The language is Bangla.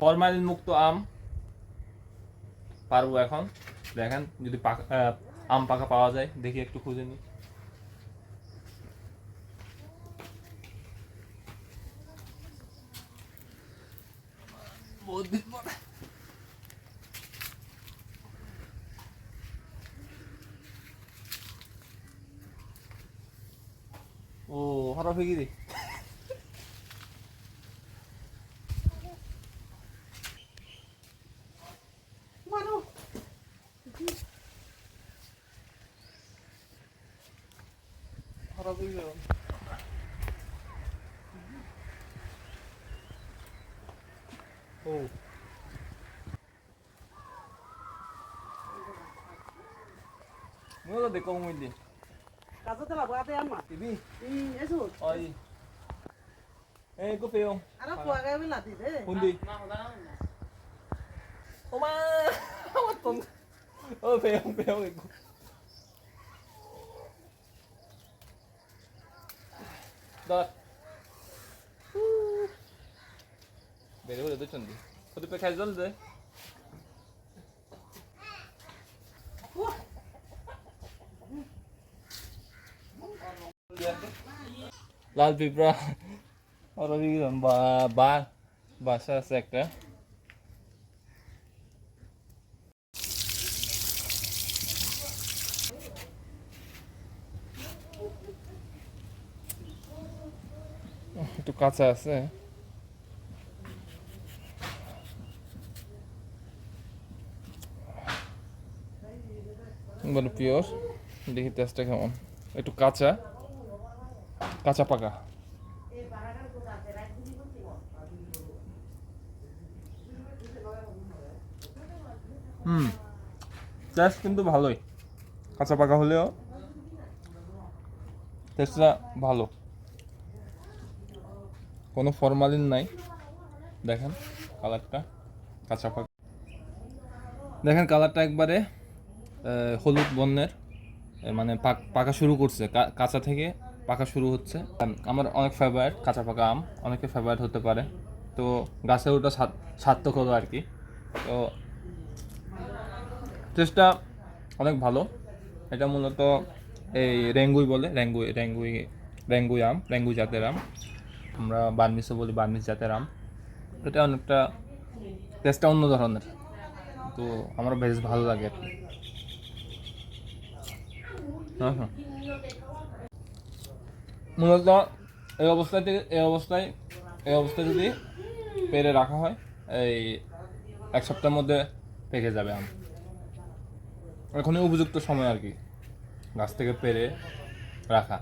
ফরমালিন মুক্ত আম পারব এখন। দেখেন, যদি আম পাকা পাওয়া যায়, দেখি একটু খুঁজে নিই। ও হরা ফেকি রে? para duyuyorum. Oh. Mula de con Wendy. Casa de la guarda ama. Tibi. Mm, eso. Ay. Eh, có phiêu. Ara qua cái với là gì thế? Wendy. Ô ma. Ô tùng. Ô phiêu, phiêu. Dot. বেরে বেরে দুচন্দি পে খাই জল দে লাল পিঁপড়া। ওরা বাসা আছে একটা। একটু কাঁচা আছে। মানে পিওর, দেখি টেস্টটা কেমন। একটু কাঁচা কাঁচা পাকা। হুম টেস্ট কিন্তু ভালোই। কাঁচা পাকা হলেও টেস্টটা ভালো। কোনো ফরমালিন নাই। দেখেন কালারটা কাঁচা পাকা দেখেন কালারটা একবারে হলুদ এ, মানে পাক- শুরু করছে। কাঁচা থেকে পাকা শুরু হচ্ছে। আমার অনেক ফেভারিট কাঁচা পাকা আম অনেকে ফেভারিট হতে পারে। তো গাছে ওটা সার্থক হলো আর কি। তো টেস্টটা অনেক ভালো। এটা মূলত এই রেঙ্গুই বলে রেঙ্গুই রেঙ্গুই রেঙ্গুই আম রেঙ্গুই জাতের আম। আমরা বার্মিসও বলি বার্মিস জাতের আম। এটা অনেকটা টেস্টটা অন্য ধরনের। তো আমার বেশ ভালো লাগে আর কি। হ্যাঁ হ্যাঁ। মূলত এই অবস্থায় এই অবস্থায় এই অবস্থায় যদি পেরে রাখা হয়, এই এক সপ্তাহের মধ্যে পেকে যাবে আম। এখনই উপযুক্ত সময় আর কি, গাছ থেকে পেরে রাখা।